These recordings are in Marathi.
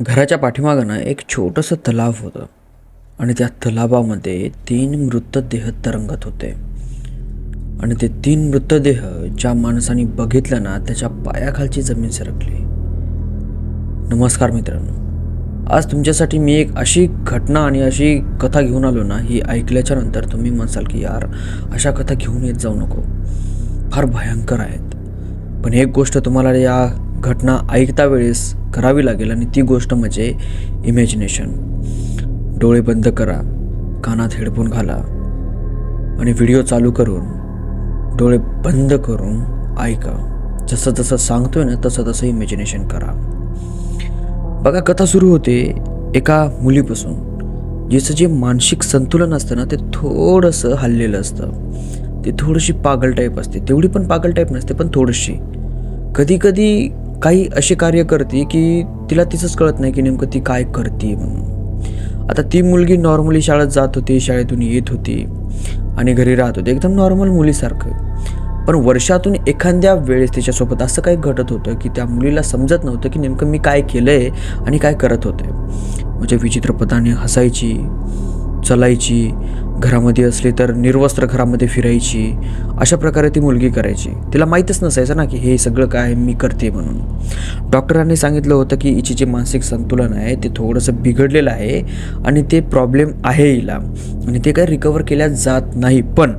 घराच्या पाठीमागं ना एक छोटंसं तलाव होतं. आणि त्या तलावामध्ये तीन मृतदेह तरंगत होते. आणि ते तीन मृतदेह ज्या माणसाने बघितलं ना त्याच्या पायाखालची जमीन सरकली. नमस्कार मित्रांनो. आज तुमच्यासाठी मी एक अशी घटना आणि अशी कथा घेऊन आलो ना ही ऐकल्याच्या नंतर तुम्ही म्हणसाल की यार अशा कथा घेऊन येत जाऊ नको. फार भयंकर आहेत. पण एक गोष्ट तुम्हाला या घटना ऐकता वेळेस करावी लागेल आणि ती गोष्ट म्हणजे इमॅजिनेशन डोळे बंद करा कानात हेडफोन घाला आणि व्हिडिओ चालू करून डोळे बंद करून ऐका. जसं जसं सांगतोय ना तसं तसं इमॅजिनेशन करा. बघा कथा सुरू होते एका मुलीपासून. जिचं जे मानसिक संतुलन असतं ना ते थोडंसं हललेलं असतं. ती थोडीशी पागल टाईप असते. तेवढी पण पागल टाईप नसते पण थोडीशी. कधी कधी काही असे कार्य करते की तिला तिचंच कळत नाही की नेमकं ती काय करते म्हणून. आता ती मुलगी नॉर्मली शाळेत जात होती शाळेतून येत होती आणि घरी राहत होती. एकदम नॉर्मल मुलीसारखं. पण वर्षातून एखाद्या वेळेस तिच्यासोबत असं काही घडत होतं की त्या मुलीला समजत नव्हतं की नेमकं मी काय केलं आहे आणि काय करत होते. म्हणजे विचित्र पदाने हसायची चलायची घरामध्ये असली तर निर्वस्त्र घरामध्ये फिरायची अशा प्रकारे ती मुलगी करायची. तिला माहीतच नसायचं ना की हे सगळं काय मी करते म्हणून. डॉक्टरांनी सांगितलं होतं की हिचे जे मानसिक संतुलन आहे ते थोडंसं बिघडलेलं आहे आणि ते प्रॉब्लेम आहे हिला. आणि ते काही रिकवर केल्या जात नाही पण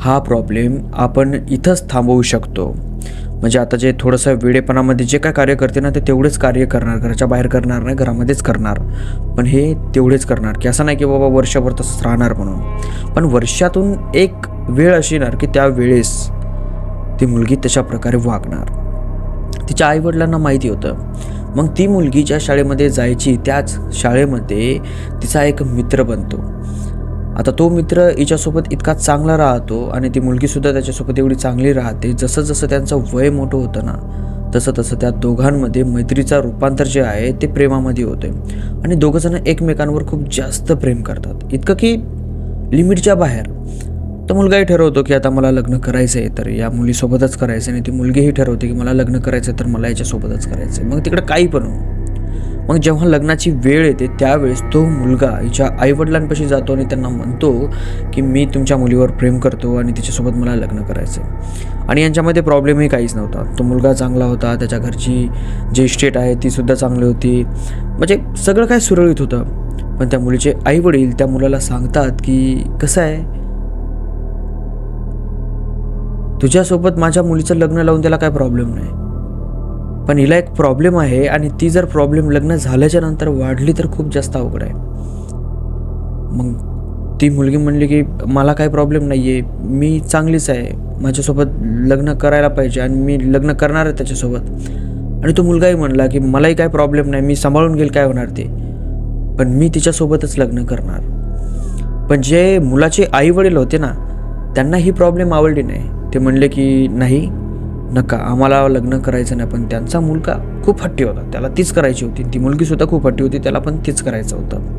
हा प्रॉब्लेम आपण इथंच थांबवू शकतो. म्हणजे आता जे थोडंसं वेडेपणामध्ये जे काय कार्य करते ना ते तेवढेच कार्य करणार घराच्या बाहेर करणार नाही घरामध्येच करणार. पण हे तेवढेच करणार. की असं नाही की बाबा वर्षभर तसंच राहणार म्हणून. पण वर्षातून एक वेळ अशी येणार की त्या वेळेस ती मुलगी तशा प्रकारे वागणार. तिच्या आईवडिलांना माहिती होतं. मग ती मुलगी ज्या शाळेमध्ये जायची त्याच शाळेमध्ये तिचा एक मित्र बनतो. आता तो मित्र हिच्यासोबत इतका चांगला राहतो आणि ती मुलगीसुद्धा त्याच्यासोबत एवढी चांगली राहते. जसं जसं त्यांचं वय मोठं होतं ना तसं तसं त्या दोघांमध्ये मैत्रीचा रूपांतर जे आहे ते प्रेमामध्ये होते आणि दोघंजणं एकमेकांवर खूप जास्त प्रेम करतात. इतकं की लिमिटच्या बाहेर. तो मुलगाही ठरवतो की आता मला लग्न करायचं आहे तर या मुलीसोबतच करायचं आहे आणि ती मुलगीही ठरवते की मला लग्न करायचं आहे तर मला याच्यासोबतच करायचं आहे मग तिकडं काही पण हो. मग जेव्हा लग्नाची वेळ येते त्यावेळेस तो मुलगा हिच्या आईवडिलांपाशी जातो आणि त्यांना म्हणतो की मी तुमच्या मुलीवर प्रेम करतो आणि तिच्यासोबत मला लग्न करायचं आहे आणि यांच्यामध्ये प्रॉब्लेमही काहीच नव्हता. तो मुलगा चांगला होता त्याच्या घरची जी इस्टेट आहे तीसुद्धा चांगली होती. म्हणजे सगळं काय सुरळीत होतं. पण त्या मुलीचे आईवडील त्या मुलाला सांगतात की कसं आहे? तुझ्यासोबत माझ्या मुलीचं लग्न लावून त्याला काय प्रॉब्लेम नाही? पण हिला एक प्रॉब्लेम आहे आणि ती जर प्रॉब्लेम लग्न झाल्याच्यानंतर वाढली तर खूप जास्त अवघड आहे. मग ती मुलगी म्हणली की मला काही प्रॉब्लेम नाही आहे मी चांगलीच आहे. माझ्यासोबत लग्न करायला पाहिजे आणि मी लग्न करणार आहे त्याच्यासोबत. आणि तो मुलगाही म्हणला की मलाही काय प्रॉब्लेम नाही. मी सांभाळून घेईल काय होणार ते. पण मी तिच्यासोबतच लग्न करणार. पण जे मुलाचे आईवडील होते ना त्यांना ही प्रॉब्लेम आवडली नाही. ते म्हणले की नाही. नका. आम्हाला लग्न करायचं नाही पण त्यांचा मुलगा खूप हट्टी होता. त्याला तीच करायची होती. ती मुलगीसुद्धा खूप हट्टी होती. त्याला पण तीच करायचं होतं.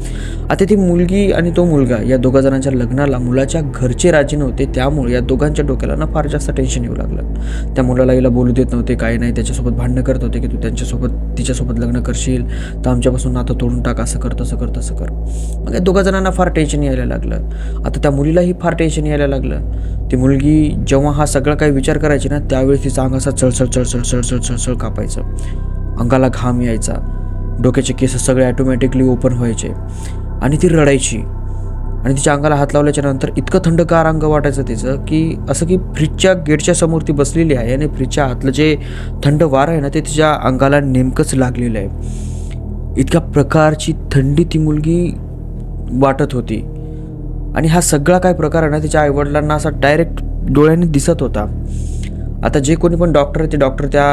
आता ती मुलगी आणि तो मुलगा या दोघा जणांच्या लग्नाला मुलाच्या घरचे राजी नव्हते. त्यामुळे या दोघांच्या डोक्याला ना फार जास्त टेन्शन येऊ लागलं. त्या मुलाला हिला बोलू देत नव्हते काही नाही. त्याच्यासोबत भांडणं करत होते की तू त्यांच्यासोबत तिच्यासोबत लग्न करशील. तर आमच्यापासून नातं तोडून टाक. असं कर तसं कर तसं कर. मग या दोघा जणांना फार टेन्शन यायला लागलं. आता त्या मुलीलाही फार टेन्शन यायला लागलं. ती मुलगी जेव्हा हा सगळा काही विचार करायची ना त्यावेळेस तिचा अंग असा चळचळ चळचळ चळचळ चळचळ कापायचं. अंगाला घाम यायचा डोक्याचे केस सगळे ॲटोमॅटिकली ओपन व्हायचे आणि ती रडायची. आणि तिच्या अंगाला हात लावल्याच्या नंतर इतकं थंडगार अंग वाटायचं तिचं की असं की फ्रीजच्या गेटच्या समोर ती बसलेली आहे आणि फ्रीजच्या आतलं जे थंड वार आहे ना ते तिच्या अंगाला नेमकंच लागलेलं आहे. इतक्या प्रकारची थंडी ती मुलगी वाटत होती. आणि हा सगळा काय प्रकार आहे ना तिच्या आईवडिलांना असा डायरेक्ट डोळ्याने दिसत होता. आता जे कोणी पण डॉक्टर आहे ते डॉक्टर त्या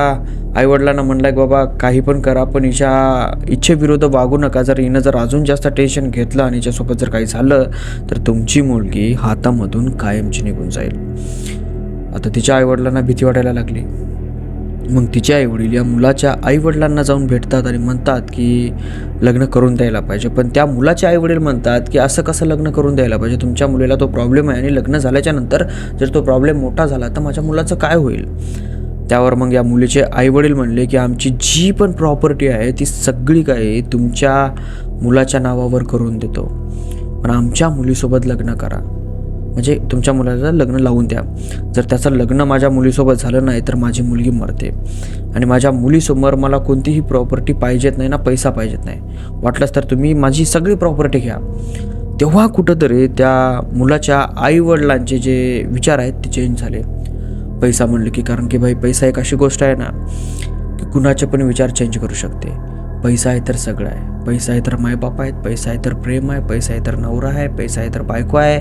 आईवडिलांना म्हणलं की बाबा काही पण करा पण हिच्या इच्छेविरुद्ध वागू नका. जर हिनं जर अजून जास्त टेन्शन घेतलं आणि हिच्यासोबत जर काही झालं तर तुमची मुलगी हातामधून कायमची निघून जाईल. आता तिच्या आईवडिलांना भीती वाटायला लागली. मग तिचे आईवडील या मुलाच्या आईवडिलांना जाऊन भेटतात आणि म्हणतात की लग्न करून द्यायला पाहिजे. पण त्या मुलाचे आईवडील म्हणतात की असं कसं लग्न करून द्यायला पाहिजे? तुमच्या मुलीला तो प्रॉब्लेम आहे आणि लग्न झाल्याच्यानंतर जर तो प्रॉब्लेम मोठा झाला तर माझ्या मुलाचं काय होईल? त्यावर मग या मुलीचे आईवडील म्हणले की आमची जी पण प्रॉपर्टी आहे ती सगळी काही तुमच्या मुलाच्या नावावर करून देतो. पण आमच्या मुलीसोबत लग्न करा. म्हणजे तुमच्या मुलाला लग्न लावून द्या. जर त्याचं लग्न माझ्या मुलीसोबत झालं नाही तर माझी मुलगी मरते. आणि माझ्या मुलीसमोर मला कोणतीही प्रॉपर्टी पाहिजेत नाही ना पैसा पाहिजेत नाही. वाटलंच तर तुम्ही माझी सगळी प्रॉपर्टी घ्या. तेव्हा कुठंतरी त्या मुलाच्या आईवडिलांचे जे विचार आहेत ते चेंज झाले. पैसा म्हणलं की कारण की भाई पैसा एक अशी गोष्ट आहे ना की कुणाचे पण विचार चेंज करू शकते. पैसा आहे तर सगळं आहे. पैसा आहे तर मायबाप आहेत पैसा आहे तर प्रेम आहे पैसा आहे तर नवरा आहे पैसा आहे तर बायको आहे.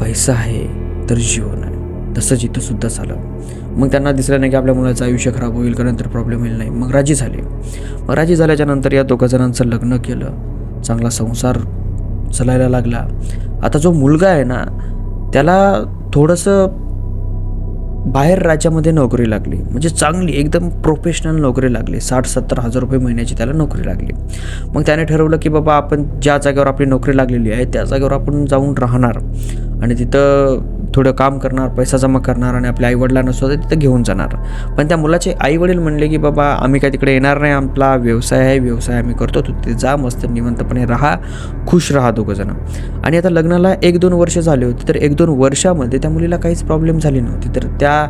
पैसा आहे तर जीवन आहे. तसंच इथं सुद्धा झालं. मग त्यांना दिसलं नाही की आपल्या मुलाचं आयुष्य खराब होईल का नंतर प्रॉब्लेम येईल नाही. मग राजी झाले. मग राजी झाल्याच्यानंतर या दोघा जणांचं लग्न केलं. चांगला संसार चालायला लागला. आता जो मुलगा आहे ना त्याला थोडंसं बाहेर राज्यामध्ये नोकरी लागली. म्हणजे चांगली एकदम प्रोफेशनल नोकरी लागली. साठ सत्तर हजार रुपये महिन्याची त्याला नोकरी लागली. मग त्याने ठरवलं की बाबा आपण ज्या जागेवर आपली नोकरी लागलेली आहे त्या जागेवर आपण जाऊन राहणार. आणि तिथं थोडं काम करणार पैसा जमा करणार आणि आपल्या आईवडिलांना स्वतः तिथं घेऊन जाणार. पण त्या मुलाचे आईवडील म्हणले की बाबा आम्ही काय तिकडे येणार नाही आपला व्यवसाय आहे व्यवसाय आम्ही करतो तू तिथे जा मस्त निवंतपणे राहा खुश राहा दोघंजणं आणि आता लग्नाला एक दोन वर्ष झाले होते तर एक दोन वर्षामध्ये त्या मुलीला काहीच प्रॉब्लेम झाली नव्हती. तर त्या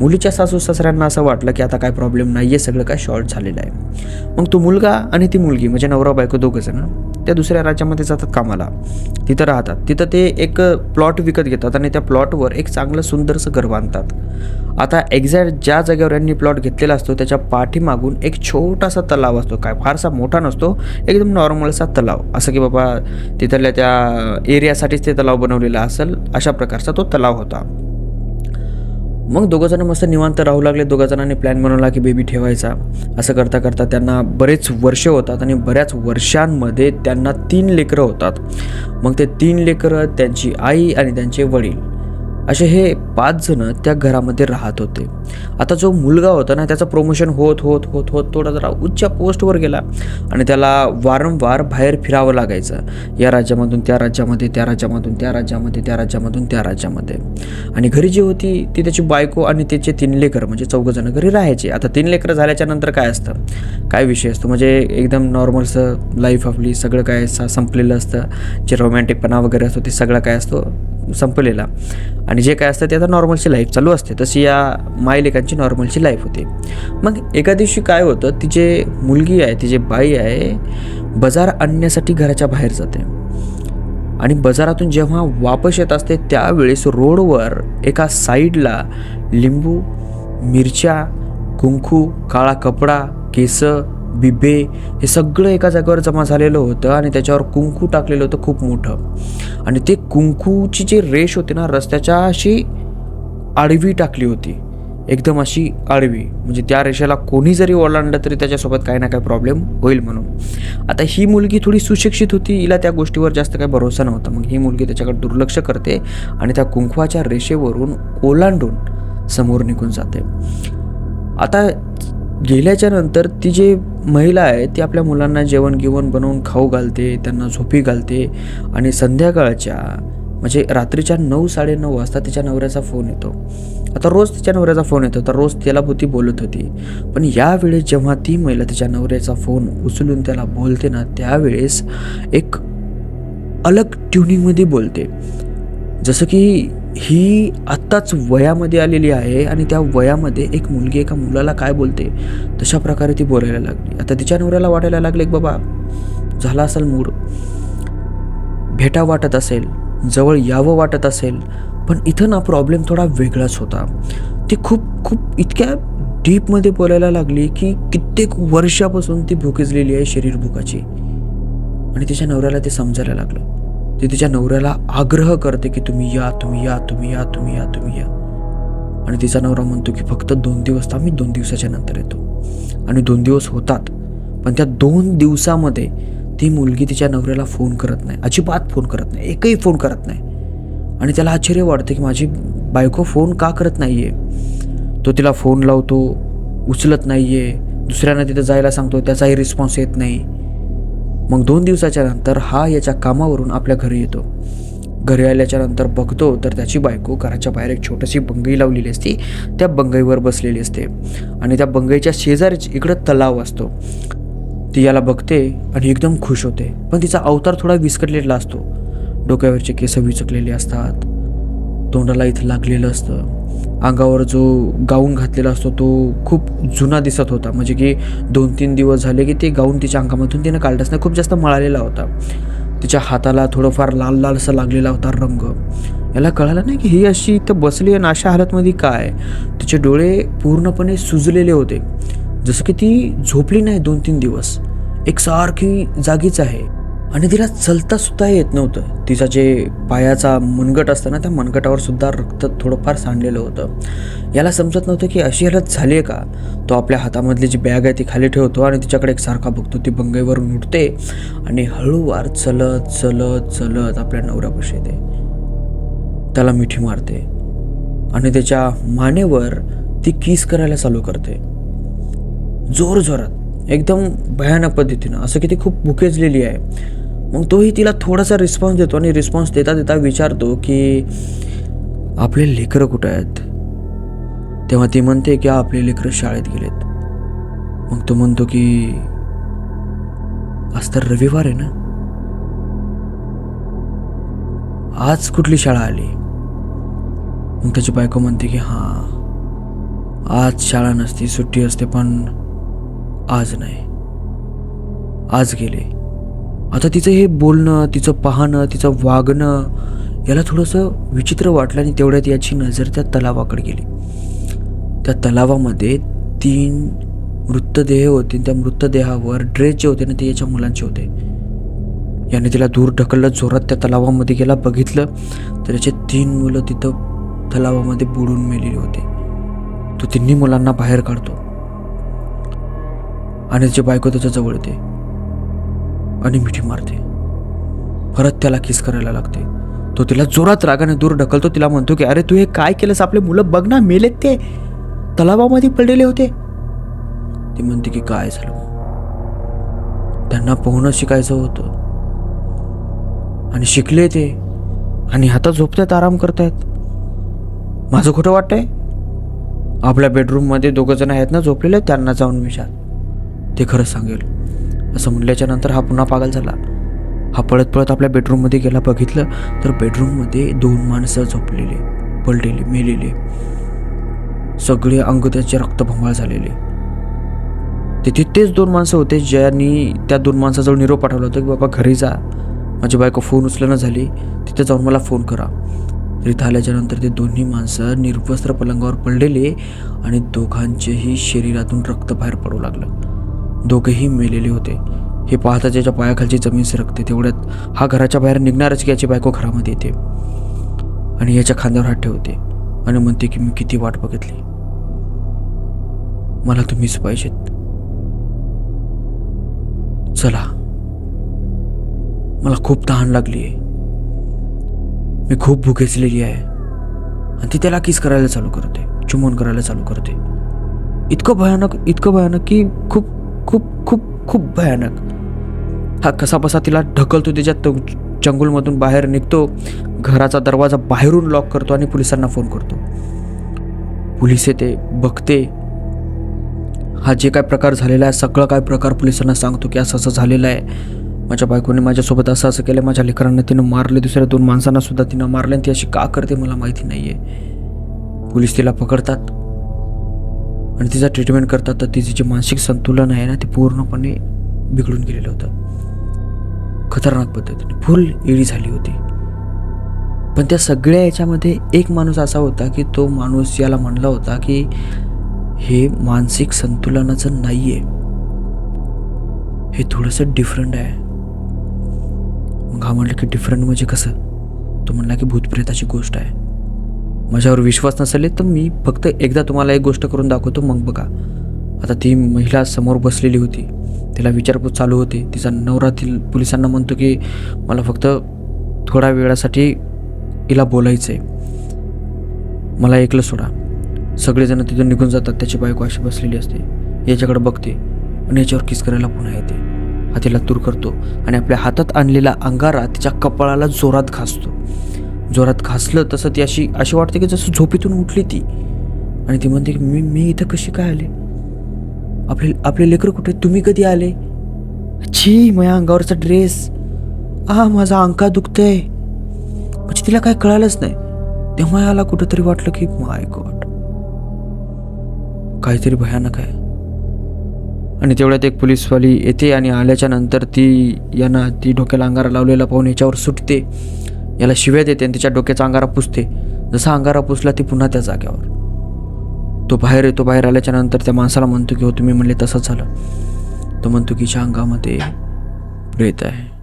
मुलीच्या सासू सासऱ्यांना असं वाटलं की आता काय प्रॉब्लेम नाही आहे सगळं काय शॉर्ट झालेलं आहे. मग तो मुलगा आणि ती मुलगी म्हणजे नवरा बायको दोघंजणं त्या दुसऱ्या राज्यामध्ये जातात कामाला. तिथं राहतात. तिथं ते एक प्लॉट विकत घेतात आणि त्या प्लॉटवर एक चांगलं सुंदरसं घर बांधतात. आता एक्झॅक्ट ज्या जागेवर यांनी प्लॉट घेतलेला असतो त्याच्या पाठीमागून एक छोटासा तलाव असतो. काय फारसा मोठा नसतो एकदम नॉर्मलसा तलाव. असं की बाबा तिथल्या त्या एरियासाठीच ते तलाव बनवलेला असेल अशा प्रकारचा तो तलाव होता. मग दोघं जण मस्त निवांत राहू लागले. दोघा जणांनी प्लॅन बनवला की बेबी ठेवायचा. असं करता करता त्यांना बरेच वर्ष होतात आणि बऱ्याच वर्षांमध्ये त्यांना तीन लेकरं होतात. मग ते तीन लेकरं त्यांची आई आणि त्यांचे वडील. असे हे पाच जण त्या घरामध्ये राहत होते. आता जो मुलगा होता ना त्याचं प्रमोशन होत होत होत होत थोडा जरा उच्च पोस्टवर गेला आणि त्याला वारंवार बाहेर फिरावं लागायचं. या राज्यामधून त्या राज्यामध्ये त्या राज्यामधून त्या राज्यामध्ये त्या राज्यामधून त्या राज्यामध्ये. आणि घरी जी होती ती त्याची बायको आणि त्याचे तीन लेकरं म्हणजे चौघंजण घरी राहायचे. आता तीन लेकरं झाल्याच्यानंतर काय असतं? काय विषय असतो? म्हणजे एकदम नॉर्मलचं लाईफ आपली सगळं काय संपलेलं असतं. जे रोमॅन्टिकपणा वगैरे असतो ते सगळं काय असतो? संपलेला. आणि जे काय असतं ते आता नॉर्मलची लाईफ चालू असते. तशी या मायलेकांची नॉर्मलची लाईफ होती. मग एका दिवशी काय होतं तिचे मुलगी आहे तिची बाई आहे बाजार आणण्यासाठी घराच्या बाहेर जाते. आणि बाजारातून जेव्हा वापस येत असते त्यावेळेस रोडवर एका साईडला लिंबू मिरच्या कुंकू काळा कपडा केसं बिबे हे सगळं एका जागेवर जमा झालेलं होतं आणि त्याच्यावर कुंकू टाकलेलं होतं खूप मोठं. आणि ते कुंकूची जी रेष होती ना रस्त्याच्या अशी आडवी टाकली होती. एकदम अशी आडवी. म्हणजे त्या रेषेला कोणी जरी ओलांडलं तरी त्याच्यासोबत काही ना काही प्रॉब्लेम होईल म्हणून. आता ही मुलगी थोडी सुशिक्षित होती हिला त्या गोष्टीवर जास्त काही भरोसा नव्हता. मग ही मुलगी त्याच्याकडे दुर्लक्ष करते आणि त्या कुंकवाच्या रेषेवरून ओलांडून समोर निघून जाते. आता गेल्याच्यानंतर ती जे महिला आहे ती आपल्या मुलांना जेवण गिवण बनवून खाऊ घालते त्यांना झोपी घालते आणि संध्याकाळच्या म्हणजे रात्रीच्या नऊ साडेनऊ वाजता तिच्या नवऱ्याचा फोन येतो. आता रोज तिच्या नवऱ्याचा फोन येतो तर रोज त्याला ती बोलत होती. पण यावेळेस जेव्हा ती महिला तिच्या नवऱ्याचा फोन उचलून त्याला बोलते ना त्यावेळेस एक अलग ट्युनिंगमध्ये बोलते. जसं की ही आत्ताच वयामध्ये आलेली आहे आणि त्या वयामध्ये एक मुलगी एका मुलाला काय बोलते तशा प्रकारे ती बोलायला लागली. आता तिच्या नवऱ्याला वाटायला लागले की बाबा झाला असेल मूड. भेटा वाटत असेल जवळ यावं वाटत असेल पण इथं ना प्रॉब्लेम थोडा वेगळाच होता. ती खूप खूप इतक्या डीपमध्ये बोलायला लागली की कित्येक वर्षापासून ती भुकेजलेली आहे शरीर भुकाची. आणि तिच्या नवऱ्याला ते समजायला लागलं. ती तिच्या नवऱ्याला आग्रह करते की तुम्ही या तुम्ही या तुम्ही या तुम्ही या तुम्ही या. आणि तिचा नवरा म्हणतो की फक्त दोन दिवस थांब मी दोन दिवसाच्या नंतर येतो. आणि दोन दिवस होतात पण त्या दोन दिवसामध्ये ती मुलगी तिच्या नवऱ्याला फोन करत नाही अजिबात फोन करत नाही एकही फोन करत नाही. आणि त्याला आश्चर्य वाटतं की माझी बायको फोन का करत नाही आहे तो तिला फोन लावतो उचलत नाही आहे दुसऱ्यांना तिथं जायला सांगतो त्याचाही रिस्पॉन्स येत नाही. मग दोन दिवसाच्या नंतर हा याच्या कामावरून आपल्या घरी येतो. घरी आल्याच्यानंतर बघतो तर त्याची बायको घराच्या बाहेर एक छोटीशी बंगई लावलेली असते. त्या बंगईवर बसलेली असते. आणि त्या बंगईच्या शेजारीच इकडं तलाव असतो. ती याला बघते आणि एकदम खुश होते. पण तिचा अवतार थोडा विस्कटलेला असतो. डोक्यावरचे केस विचकलेले असतात. तोंडाला इथं लागलेलं असतं. अंगावर जो गाऊन घातलेला असतो तो खूप जुना दिसत होता. म्हणजे की दोन तीन दिवस झाले की ते गाऊन तिच्या अंगामधून तिनं काढलाच नाही खूप जास्त मळालेला होता. तिच्या हाताला थोडंफार लाल लाल लागलेला होता रंग. याला कळालं नाही की ही अशी इथं बसली आणि अशा हालतमध्ये काय? तिचे डोळे पूर्णपणे सुजलेले होते. जसं की ती झोपली नाही दोन तीन दिवस. एक सारखी जागीच आहे. आणि तिला चलता सुद्धा येत नव्हतं. तिचा जे पायाचा मनगट असतं ना त्या मनगटावर सुद्धा रक्त थोडंफार सांडलेलं होतं. याला समजत नव्हतं की अशी हालत झाली आहे का? तो आपल्या हातामधली जी बॅग आहे ती खाली ठेवतो आणि तिच्याकडे एक सारखा बघतो. ती बंगईवरून उठते आणि हळूवार चलत चलत चलत आपल्या नवऱ्यापाशी येते. त्याला मिठी मारते आणि त्याच्या मानेवर ती किस करायला चालू करते. जोर जोरात. एकदम भयानक पद्धतीनं. असं की ती खूप भुकेजलेली आहे. मग तोही तिला थोडासा रिस्पॉन्स देतो आणि रिस्पॉन्स देता देता विचारतो की आपले लेकरं कुठं आहेत? तेव्हा ती म्हणते की आपले लेकरं शाळेत गेलेत. मग तो म्हणतो की आज तर रविवार आहे ना? आज कुठली शाळा आली? मग त्याची बायको म्हणते की हां आज शाळा नसती सुट्टी असते पण आज नाही. आज गेले. आता तिचं हे बोलणं तिचं पाहणं तिचं वागणं याला थोडंसं विचित्र वाटलं आणि तेवढ्यात याची नजर त्या तलावाकडे गेली. त्या तलावामध्ये तीन मृतदेह होते त्या मृतदेहावर ड्रेस जे होते ना ते याच्या मुलांचे होते. याने तिला दूर ढकललं जोरात त्या तलावामध्ये गेला बघितलं तर याचे तीन मुलं तिथं तलावामध्ये बुडून मेलेली होते. तो तिन्ही मुलांना बाहेर काढतो. आणि त्याची बायको त्याच्याजवळ येते. आणि मिठी मारते. परत त्याला किस करायला लागते. तो तिला जोरात रागाने दूर ढकलतो. तिला म्हणतो की अरे तू हे काय केलंस? आपले मुलं बघ ना मेलेत ते. तलावामध्ये पडलेले होते. ती म्हणते की काय झालं? त्यांना पोहणं शिकायचं होतं. आणि शिकले ते. आणि आता झोपतात आराम करतायत. माझं खोटं वाटतंय? आपल्या बेडरूममध्ये दोघं जण आहेत ना झोपलेले त्यांना जाऊन विचार. ते खरं सांगेल. असं म्हणल्याच्या नंतर हा पुन्हा पागल झाला. हा पळत पळत आपल्या बेडरूममध्ये गेला. बघितलं तर बेडरूममध्ये दोन माणसं झोपलेले पडलेले मेलेले. सगळे अंग त्याचे रक्तभंगाळ झालेले. तिथे तेच दोन माणसं होते ज्यांनी त्या दोन माणसाजवळ निरोप पाठवला होता की बाबा घरी जा. माझी बायको फोन उचलणं झाली. तिथे जाऊन मला फोन करा. तिथं आल्याच्यानंतर ते दोन्ही माणसं निर्वस्त्र पलंगावर पडलेले आणि दोघांचेही शरीरातून रक्त बाहेर पडू लागलं. दोघेही मेलेले होते. हे पाहता त्याच्या पायाखालची जमीन सरकते तेवढ्यात हा घराच्या बाहेर निघणारच की याची बायको घरामध्ये येते. आणि याच्या खांद्यावर हात ठेवते आणि म्हणते की मी किती वाट बघितली. मला तुम्हीच पाहिजेत. चला. मला खूप तहान लागली आहे मी खूप भुकेचलेली आहे. आणि ती त्याला किस करायला चालू करते चुंबन करायला चालू करते. इतकं भयानक इतकं भयानक की खूप खूप खूप खूप भयानक. हा कसाबसा तिला ढकलतो त्याच्या जंगलमधून बाहेर निघतो घराचा दरवाजा बाहेरून लॉक करतो आणि पोलिसांना फोन करतो. पोलीस येते बघते. हा जे काय प्रकार झालेला आहे सगळं काय प्रकार पोलिसांना सांगतो की असं असं झालेलं आहे. माझ्या बायकोने माझ्यासोबत असं असं केलं माझ्या लेकरांना तिनं मारले दुसऱ्या दोन माणसांना सुद्धा तिनं मारले आणि ती अशी का करते मला माहिती नाही आहे पोलीस तिला पकडतात. आणि तिचा ट्रीटमेंट करतात तर तिचे जे मानसिक संतुलन आहे ना ते पूर्णपणे बिघडून गेलेलं होतं. खतरनाक पद्धतीने. फुल इडी झाली होती. पण त्या सगळ्या याच्यामध्ये एक माणूस असा होता की तो माणूस याला म्हणला होता की हे मानसिक संतुलनाचं नाही आहे हे थोडंसं डिफरंट आहे. मग हा म्हटलं की डिफरंट म्हणजे कसं? तो म्हणला की भूतप्रेताची गोष्ट आहे. माझ्यावर विश्वास नसेल तर मी फक्त एकदा तुम्हाला एक गोष्ट करून दाखवतो मग बघा. आता ती महिला समोर बसलेली होती. तिला विचारपूस चालू होती. तिचा नवरातील पोलिसांना म्हणतो की मला फक्त थोड्या वेळासाठी हिला बोलायचं आहे मला एकलं सोडा. सगळेजण तिथून निघून जातात. त्याची बायको अशी बसलेली असते. याच्याकडे बघते आणि याच्यावर किस करायला पुन्हा येते. हा तिला दूर करतो आणि आपल्या हातात आणलेला अंगारा तिच्या कपाळाला जोरात घासतो. जोरात घासलं तसं ती अशी अशी वाटते की जसं झोपेतून उठली ती. आणि ती म्हणते की मी मी इथं कशी काय आले? आपले आपले लेकरं कुठे? तुम्ही कधी आले? छी माझ्या अंगावरचा ड्रेस. आ माझा अंका दुखतंय. म्हणजे तिला काय कळालंच नाही. तेव्हा याला कुठंतरी वाटलं की माय गॉड. काहीतरी भयानक आहे. आणि तेवढ्यात एक पोलीसवाली येते आणि आल्याच्यानंतर ती यांना ती डोक्याला अंगारा लावलेला पाहून याच्यावर सुटते. याला शिव्या देते आणि तिच्या डोक्याचा अंगारा पुसते. जसा अंगारा पुसला ती पुन्हा त्या जाग्यावर. तो बाहेर येतो बाहेर आल्याच्यानंतर त्या माणसाला म्हणतो की हो तुम्ही म्हणले तसंच झालं. तो म्हणतो की हिच्या अंगामध्ये प्रेत आहे.